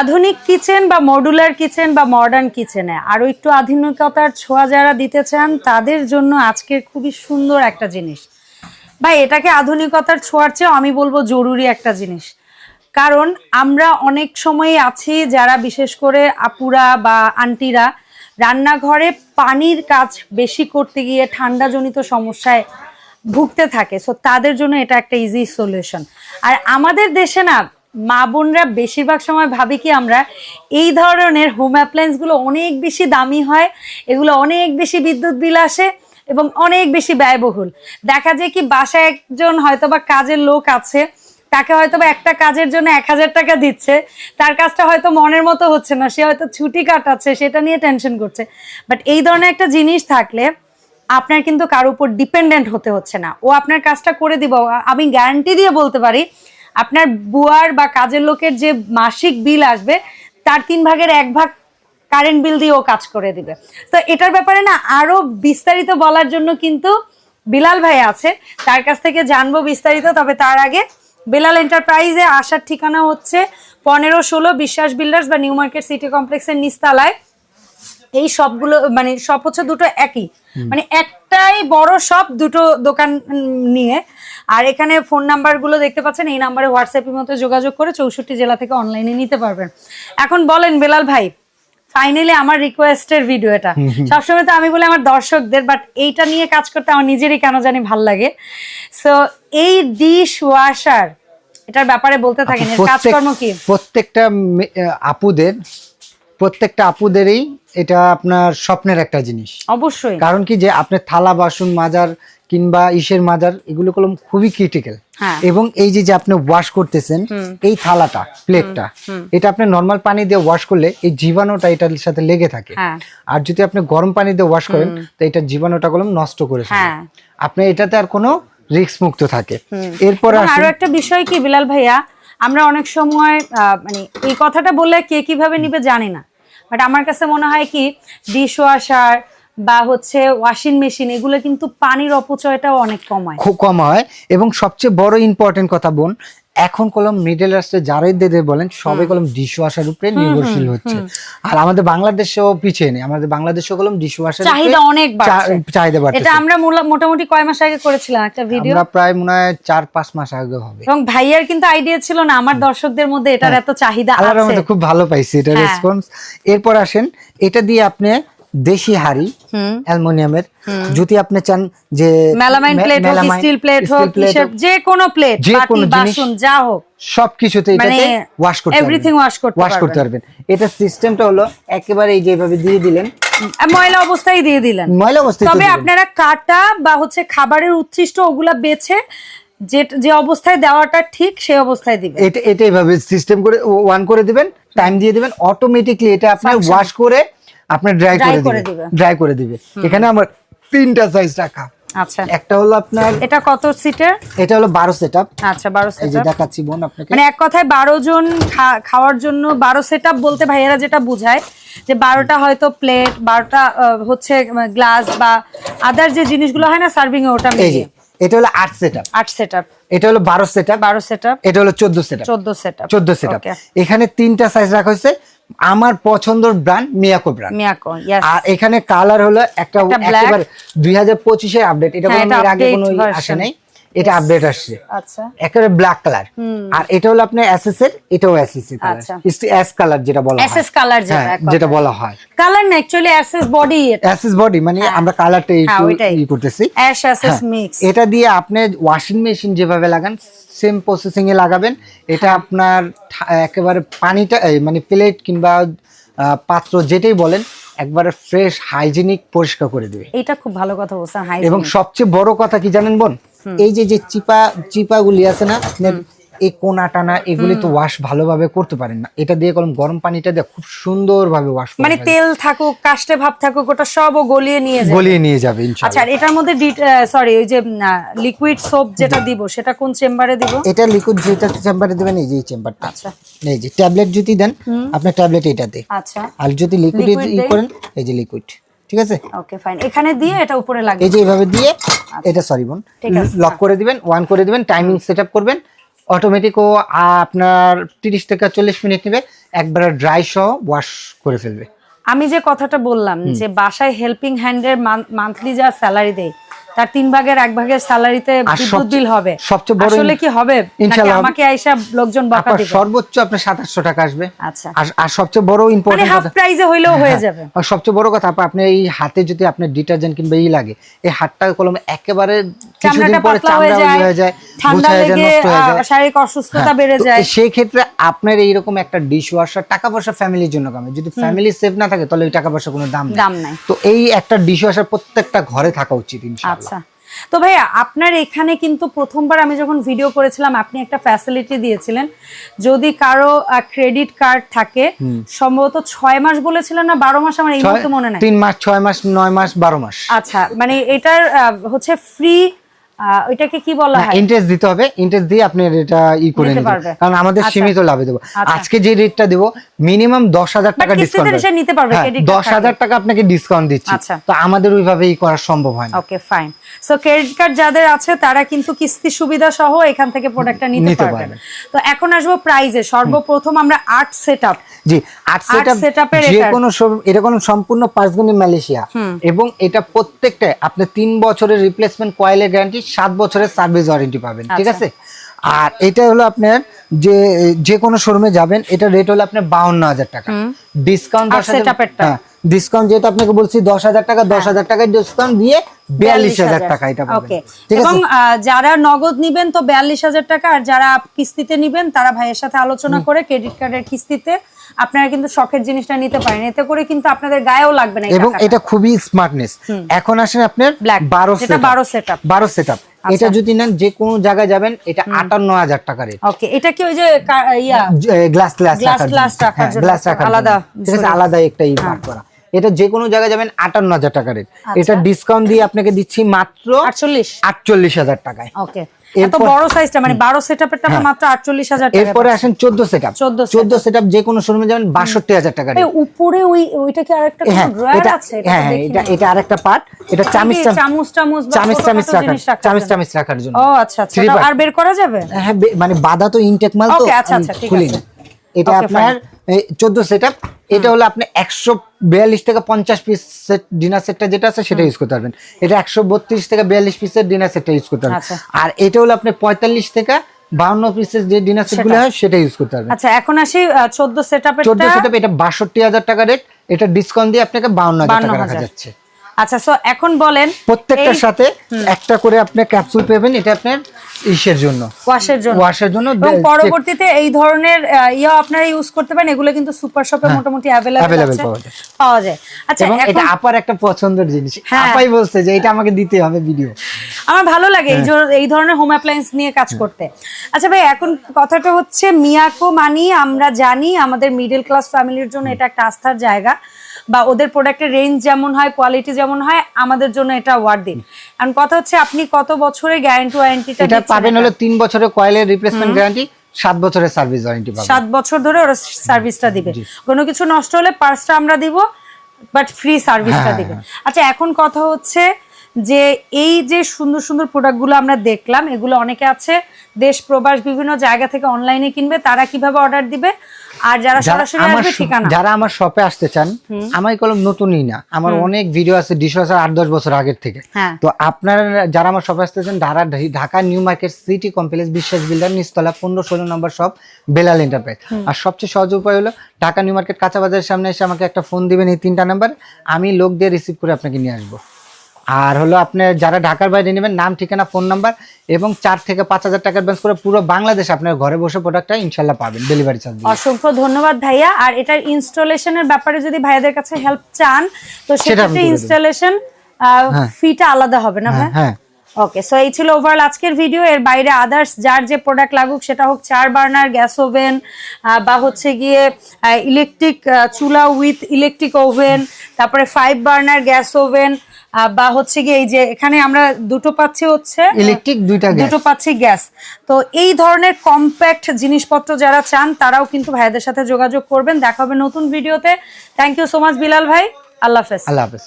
আধুনিক কিচেন বা modular kitchen বা মডার্ন কিচেনে আরও একটু আধুনিকতার ছোঁয়া যারা দিতে চান, তাদের জন্য আজকের খুবই সুন্দর একটা জিনিস। ভাই, এটাকে আধুনিকতার ছোঁয়ার চেয়েও আমি বলব জরুরি একটা জিনিস। কারণ আমরা অনেক সময় আছি যারা বিশেষ করে আপুরা বা আন্টিরা রান্নাঘরে পানির কাজ বেশি করতে গিয়ে ঠান্ডাজনিত সমস্যায় ভুগতে থাকে। সো তাদের জন্য এটা একটা ইজি সলিউশন আর আমাদের দেশে না মা বোনরা বেশিরভাগ সময় ভাবি কি আমরা এই ধরনের হোম অ্যাপ্লায়েন্সগুলো অনেক বেশি দামি হয়, এগুলো অনেক বেশি বিদ্যুৎ বিল আসে এবং অনেক বেশি ব্যয়বহুল। দেখা যায় কি বাসায় একজন হয়তো বা কাজের লোক আছে, তাকে হয়তো বা একটা কাজের জন্য এক হাজার টাকা দিচ্ছে, তার কাজটা হয়তো মনের মতো হচ্ছে না, সে হয়তো ছুটি কাটাচ্ছে, সেটা নিয়ে টেনশন করছে। বাট এই ধরনের একটা জিনিস থাকলে আপনার কিন্তু কার উপর ডিপেন্ডেন্ট হতে হচ্ছে না। ও আপনার কাজটা করে দিব, আমি গ্যারান্টি দিয়ে বলতে পারি আপনার বুয়ার বা কাজের লোকের যে মাসিক বিল আসবে তার তিন ভাগের এক ভাগ কারেন্ট বিল দিয়ে ও কাজ করে দিবে। তো এটার ব্যাপারে না আরও বিস্তারিত বলার জন্য কিন্তু বিলাল ভাই আছে তার কাছ থেকে জানব বিস্তারিত তবে তার আগে বেলাল এন্টারপ্রাইজে আসার ঠিকানা হচ্ছে পনেরো ষোলো বিশ্বাস বিল্ডার্স বা নিউ মার্কেট সিটি কমপ্লেক্সের নিস্তালায়। এই সবগুলো মানে সব হচ্ছে দুটো একই। মানে একটাই বড় সব দুটো দোকান নিয়ে। আর এখানে ফোন নাম্বারগুলো দেখতে পাচ্ছেন এই নাম্বারে হোয়াটসঅ্যাপের মধ্যে যোগাযোগ করে চৌষট্টি জেলা থেকে অনলাইনে নিতে পারবেন। এখন বলেন বেলাল ভাই ফাইনালি আমার রিকোয়েস্টের ভিডিও এটা। সবসময় তো আমি বলি আমার দর্শকদের বাট এইটা নিয়ে কাজ করতে আমার নিজেরই কেন জানি ভালো লাগে। সো এই ডিশ ওয়াশার এটার ব্যাপারে বলতে থাকেন এর কাজকর্ম কি? প্রত্যেকটা আপুদের প্রত্যেকটা আপুদেরই এটা আপনার স্বপ্নের একটা জিনিস। অবশ্যই। কারণ কি যে আপনার থালা বাসন মাজার কিংবা ইসের মাজার এগুলো কলম খুবই ক্রিটিক্যাল। এবং এই যে যে আপনি ওয়াশ করতেছেন এই থালাটা প্লেটটা এটা আপনি নর্মাল পানি দিয়ে ওয়াশ করলে এই জীবাণুটা এটার সাথে লেগে থাকে। হ্যাঁ। আর যদি আপনি গরম পানি দিয়ে ওয়াশ করেন তো এটা জীবাণুটা কলম নষ্ট করে ফেলে। হ্যাঁ। আপনি এটাতে আর কোনো রিস্ক মুক্ত থাকে। এরপর আরও একটা বিষয় কি বিলাল ভাইয়া? আমরা অনেক সময় মানে এই কথাটা বললে কে কীভাবে নিবে জানি না। বাট আমার কাছে মনে হয় কি ডিশ ওয়াশার বা হচ্ছে ওয়াশিং মেশিন এগুলো কিন্তু পানির অপচয়টাও অনেক কম হয়। খুব কম হয়। এবং সবচেয়ে বড় ইম্পর্টেন্ট কথা বোন এখন কলম মিডল রাস্টে যারাই দেদের বলেন সবাই কলম ডিশ ওয়াশার উপরে নির্ভরশীল হচ্ছে। আর আমাদের বাংলাদেশেও পিছিয়ে নেই আমাদের বাংলাদেশেও কলম ডিশ ওয়াশার চাহিদা অনেক চাহিদা বাড়ছে এটা আমরা মোটামুটি কয় মাস আগে করেছিলাম একটা ভিডিও আমরা প্রায় মনে হয় চার পাঁচ মাস আগে হবে। এবং ভাইয়ার কিন্তু আইডিয়া ছিল না আমার দর্শকদের মধ্যে এটার এত চাহিদা আল্লাহর আছে। মধ্যে খুব ভালো পাইছি এটা হ্যাঁ। রেসপন্স এরপর আসেন এটা দিয়ে আপনি দেশি হাড়ি অ্যালুমিনিয়ামের। যদি আপনি চান যে মেলামাইন প্লেট হোক স্টিল প্লেট হোক যে কোনো প্লেট যে বাটি বাসন যা হোক। সবকিছুতে এটাতে ওয়াশ করতে everything wash করতে ওয়াশ করতে পারবেন। এটা সিস্টেমটা হলো একেবারে এই যেভাবে দিয়ে দিলেন। ময়লা অবস্থায় দিয়ে দিলেন। ময়লা অবস্থায় তবে আপনারা কাটা বা হচ্ছে খাবারের উচ্ছিষ্ট ওগুলা বেছে যে যে অবস্থায় দেওয়াটা ঠিক সেই অবস্থায় দিবেন। এটা এটা এইভাবে সিস্টেম করে ওয়ান করে দিবেন টাইম দিয়ে দিবেন। অটোমেটিকলি এটা আপনি ওয়াশ করে আপনি ড্রাই করে দিবে। ড্রাই করে দিবে। এখানে আমার তিনটা সাইজ রাখা। আচ্ছা। একটা হলো আপনার এটা কত সিটের এটা হলো বারো সেট আচ্ছা বারো এই যে দেখাচ্ছি বোন আপনাকে। মানে এক কথায় বারো জন খাওয়ার জন্য বারো সেট বলতে ভাইয়েরা যেটা বুঝায় যে বারোটা হয়তো প্লেট বারোটা আহ, হচ্ছে গ্লাস বা আদার যে জিনিসগুলো হয় না সার্ভিং এ ওটা মিলিয়ে। এটা হলো আট সেট আট সেট এটা হলো বারো সেট বারো সেট এটা হলো চোদ্দ সেট চোদ্দ সেট চোদ্দ সেট এখানে তিনটা সাইজ রাখা হয়েছে। আমার পছন্দের brand Miyako brand Miyako yes আর এখানে কালার হলো একটা। একেবারে দুই হাজার পঁচিশের আপডেট এটা হ্যাঁ, কোনো আগে কোনো আসে নাই। এটা আপডেট আসছে। আচ্ছা। একেবারে ব্ল্যাক কালার আর এটা হলো আপনার এসএস এর এটাও এসএস এর কালার আচ্ছা। এস কালার যেটা বলা হয়। এসএস কালার যেটা হ্যাঁ, বলা হয়। কালার না অ্যাকচুয়ালি এসএস বডি এটা। এসএস বডি মানে আমরা কালারটা হ্যাঁ, একটু ই করতেছি। অ্যাশ এসএস হ্যাঁ, মিক্স এটা দিয়ে আপনি ওয়াশিং মেশিন যেভাবে লাগান সেম প্রসেসিং এ লাগাবেন। এটা হ্যাঁ। আপনার একেবারে পানিটা মানে প্লেট কিংবা পাত্র যেটাই বলেন একবারে ফ্রেশ হাইজিনিক পরিষ্কার করে দিবে। এটা খুব ভালো কথা বলছেন হাই এবং সবচেয়ে বড় কথা কি জানেন বোন? এই যে যে চিপা চিপাগুলি আছে না এই কোনা টানা এগুলি তো ওয়াশ ভালোভাবে করতে পারেন না। এটা দিয়ে কলম গরম পানিটা দিয়ে খুব সুন্দরভাবে ওয়াশ মানে তেল থাকুক কাস্টে ভাব থাকুক ওটা সবও গলিয়ে নিয়ে যায় গলিয়ে নিয়ে যাবে আচ্ছা এটার মধ্যে সরি ওই যে লিকুইড সোপ যেটা দিব সেটা কোন চেম্বারে দিব? এটা লিকুইড যেটা চেম্বারে দিবেন এই যে চেম্বারটা। আচ্ছা। এই যে ট্যাবলেট যদি দেন আপনার ট্যাবলেট এটাতে আচ্ছা। আর যদি লিকুইড ই করেন এই যে লিকুইড ঠিক আছে? ওকে ফাইন এখানে দিয়ে এটা উপরে এই যে এইভাবে দিয়ে এটা সরি বোন লক করে দিবেন ওয়ান করে দিবেন টাইমিং সেটআপ করবেন। অটোমেটিক ও আপনার তিরিশ থেকে চল্লিশ মিনিট নেবে একবার ড্রাই সহ ওয়াশ করে ফেলবে। আমি যে কথাটা বললাম যে বাসায় হেল্পিং হ্যান্ডের মান্থলি যা স্যালারি দেয় তার তিন ভাগের এক ভাগের স্যালারিতে বিদ্যুৎ বিল হবে। সবচেয়ে বড় আসলে কি হবে? ইনশাআল্লাহ আমাকে আইসা লোকজন বকা আপনার দিবে? সর্বোচ্চ আপনার 2700 টাকা আসবে। আচ্ছা। আর সবচেয়ে বড় ইম্পর্টেন্ট হাফ প্রাইসে প্রাইজে হইলেও হয়ে হ্যাঁ, যাবে। আর সবচেয়ে বড় কথা আপনি এই হাতে যদি আপনার ডিটারজেন্ট কিংবা ই লাগে এই হাতটা কলমে একেবারে চামড়াটা পাতলা হয়ে যায়, যায় ঠান্ডা লেগে শারীরিক অসুস্থতা হ্যাঁ, বেড়ে যায়। সেই ক্ষেত্রে আপনার এইরকম একটা ডিশ ওয়াশার টাকা পয়সা ফ্যামিলির জন্য কামে। যদি ফ্যামিলি সেফ না থাকে তাহলে ওই টাকা পয়সা কোনো দাম দাম নাই। তো এই একটা ডিশ ওয়াশার প্রত্যেকটা ঘরে থাকা উচিত ইনশাআল্লাহ। আচ্ছা। তো ভাইয়া আপনার এখানে কিন্তু প্রথমবার আমি যখন ভিডিও করেছিলাম আপনি একটা ফ্যাসিলিটি দিয়েছিলেন। যদি কারও ক্রেডিট কার্ড থাকে সম্ভবত ছয় মাস বলেছিলেন না বারো মাস? আমার এই মুহূর্তে মনে নাই। তিন মাস ছয় মাস নয় মাস বারো মাস। আচ্ছা মানে এটার হচ্ছে ফ্রি ওইটাকে কি বলা হয়? ইন্টারেস্ট দিতে হবে। ইন্টারেস্ট দিয়ে আপনি এটা ই করে নিতে কারণ আমাদের আচ্ছা। সীমিত লাভে দেবো। আচ্ছা। আজকে যে রেটটা দেবো মিনিমাম দশ হাজার টাকা ডিসকাউন্ট নিতে পারবে, দশ হাজার টাকা আপনাকে ডিসকাউন্ট দিচ্ছি। আচ্ছা। তো আমাদের ওইভাবে ই করা সম্ভব হয় না। Okay fine so credit card যাদের আছে তারা কিন্তু কিস্তি সুবিধা সহ এখান থেকে প্রোডাক্টটা নিতে পারবেন। তো এখন আসব প্রাইজে সর্বপ্রথম আমরা আর্ট সেট আপ জি আট আট সেটআপ যে কোনো এটা কোনো সম্পূর্ণ পাঁচগুনি মালয়েশিয়া। এবং এটা প্রত্যেকটা আপনি তিন বছরের রিপ্লেসমেন্ট কয়েলের গ্যারান্টি সাত বছরের সার্ভিস ওয়ারেন্টি পাবেন ঠিক আচ্ছা। আছে? আর এটা হলো আপনার যে যে কোনো শোরুমে যাবেন এটা রেট হলো আপনার বাউন্ন হাজার টাকা। ডিসকাউন্ট হ্যাঁ ডিসকাউন্ট যেহেতু আপনাকে বলছি দশ হাজার টাকা দশ হাজার টাকার ডিসকাউন্ট দিয়ে বিয়াল্লিশ হাজার টাকা এটা ওকে এবং যারা নগদ নিবেন তো বিয়াল্লিশ হাজার টাকা আর যারা কিস্তিতে নিবেন তারা ভাইয়ের সাথে আলোচনা করে ক্রেডিট কার্ডের কিস্তিতে আপনারা কিন্তু শখের জিনিসটা নিতে পারেন। এতে করে কিন্তু আপনাদের গায়েও লাগবে না এবং এটা খুবই স্মার্টনেস এখন আসেন আপনার বারো যেটা setup। 12 setup। বারো সেট আচ্ছা। এটা যদি নেন যে কোনো জায়গায় যাবেন এটা আটান্ন হাজার টাকার ওকে এটা কি ওই যে গ্লাস গ্লাস গ্লাস রাখার আলাদা, আলাদা ঠিক আছে আলাদা একটা ই করা। এটা যে কোনো জায়গায় যাবেন আটান্ন হাজার টাকা রেট আচ্ছা। এটা ডিসকাউন্ট দিয়ে আপনাকে দিচ্ছি মাত্র আটচল্লিশ। আটচল্লিশ হাজার টাকায়। ওকে এত বড় সাইজটা মানে টাকা মাত্র টাকা এরপরে আসেন চোদ্দ সেট আপ 14 চোদ্দ সেট আপ যে কোনো শোরুমে যাবেন বাষট্টি হাজার টাকা এই উপরে ওই ওইটা কি আরেকটা হ্যাঁ ড্রয়ার আছে? হ্যাঁ হ্যাঁ। এটা এটা আরেকটা পার্ট এটা চামিচ চামচ চামিচ রাখার জন্য? রাখার জন্য। ও আচ্ছা আচ্ছা। আর বের করা যাবে? হ্যাঁ মানে বাধা তো ইনটেক মাল তো আচ্ছা, আচ্ছা, ঠিক আছে। এটা আপনার চোদ্দ সেট এটা হলো আপনি একশো বিয়াল্লিশ থেকে পঞ্চাশ পিস সেট ডিনার সেটটা যেটা আছে সেটা ইউজ করতে পারবেন। এটা একশো বত্রিশ থেকে বিয়াল্লিশ পিসের ডিনার সেটটা ইউজ করতে পারবেন। আচ্ছা। আর এটা হলো আপনি পঁয়তাল্লিশ থেকে বাউন্ন পিসের যে ডিনার সেটগুলো হয় সেটা ইউজ করতে পারবেন। আচ্ছা এখন আসি চোদ্দ সেট আপের চোদ্দ সেট এটা বাষট্টি হাজার টাকা রেট এটা ডিসকাউন্ট দিয়ে আপনাকে বাউন্ন হাজার টাকা রাখা যাচ্ছে। আচ্ছা সো এখন বলেন প্রত্যেকটার সাথে একটা করে আপনি ক্যাপসুল পাবেন এটা আপনার ইসের জন্য। ওয়াশের জন্য। ওয়াশের জন্য এবং পরবর্তীতে এই ধরনের ইয়া আপনারা ইউজ করতে পারেন এগুলো কিন্তু সুপার শপে মোটামুটি হ্যাঁ। আছে। পাওয়া যায়। আচ্ছা এটা আপার একটা পছন্দের জিনিস। হ্যাঁ। আপাই বলছে যে এটা আমাকে দিতে হবে ভিডিও আমার ভালো লাগে হ্যাঁ। এই যে- এই ধরনের হোম অ্যাপ্লায়েন্স নিয়ে কাজ করতে। আচ্ছা ভাই এখন কথাটা হচ্ছে মিয়াকো মানি আমরা জানি আমাদের মিডল ক্লাস ফ্যামিলির জন্য এটা একটা আস্থার জায়গা। বা ওদের প্রোডাক্টের রেঞ্জ যেমন হয় কোয়ালিটি যেমন হয় আমাদের জন্য এটা ওয়ার্ড আর কথা হচ্ছে আপনি কত বছরের গ্যারান্টি ওয়ারেন্টিটা এটা পাবেন হলো তিন বছরের কয়েলের রিপ্লেসমেন্ট গ্যারান্টি সাত বছরের সার্ভিস ওয়ারেন্টি পাবেন। সাত বছর ধরে ওরা সার্ভিসটা দিবে। কোনো কিছু নষ্ট হলে পার্সটা আমরা দিব বাট ফ্রি সার্ভিসটা দিবে। আচ্ছা এখন কথা হচ্ছে যে এই যে সুন্দর সুন্দর প্রোডাক্টগুলো আমরা দেখলাম এগুলো অনেকে আছে দেশ প্রবাস বিভিন্ন জায়গা থেকে অনলাইনে কিনবে তারা কীভাবে অর্ডার দিবে? আর যারা সরাসরি আসবে ঠিকানা? যারা আমার শপে আসতে চান আমার কলম নতুনই না। আমার অনেক ভিডিও আছে ডিশওয়াশার আট দশ বছর আগের থেকে। হ্যাঁ। তো আপনারা যারা আমার শপে আসতে চান Dhaka Dhaka New Market City Complex Biswas Builder নিচতলা পনেরো ষোলো নম্বর শপ বেলাল এন্টারপ্রাইজ আর সবচেয়ে সহজ উপায় হলো ঢাকা নিউ মার্কেট কাঁচা বাজারের সামনে এসে আমাকে একটা ফোন দিবেন এই তিনটা নাম্বার আমি লোক দিয়ে রিসিভ করে আপনাকে নিয়ে আসব। আর হলো আপনার যারা ঢাকার বাইরে নেবেন নাম ঠিকানা ফোন নাম্বার এবং চার থেকে পাঁচ হাজার টাকা অ্যাডভান্স করে পুরো বাংলাদেশ আপনার ঘরে বসে প্রোডাক্টটা ইনশাল্লাহ পাবেন ডেলিভারি চার্জ অসংখ্য ধন্যবাদ ভাইয়া। আর এটার ইনস্টলেশনের ব্যাপারে যদি ভাইয়াদের কাছে হেল্প চান তো সেটা সেক্ষেত্রে। ইনস্টলেশন ফিটা আলাদা হবে না ভাই হ্যাঁ ওকে সো এই ছিল ওভারঅল আজকের ভিডিও এর বাইরে আদার্স যার যে প্রোডাক্ট লাগুক সেটা হোক চার বার্নার গ্যাস ওভেন বা হচ্ছে গিয়ে ইলেকট্রিক চুলা উইথ ইলেকট্রিক ওভেন তারপরে ফাইভ বার্নার গ্যাস ওভেন বা হচ্ছে কি এই যে এখানে আমরা দুটো পাচ্ছি হচ্ছে ইলেকট্রিক দুইটা দুটো পাচ্ছি গ্যাস তো এই ধরনের কম্প্যাক্ট জিনিসপত্র যারা চান তারাও কিন্তু ভাইদের সাথে যোগাযোগ করবেন। দেখা হবে নতুন ভিডিওতে thank you so much Bilal ভাই। আল্লাহ হাফেজ। আল্লাহ হাফেজ।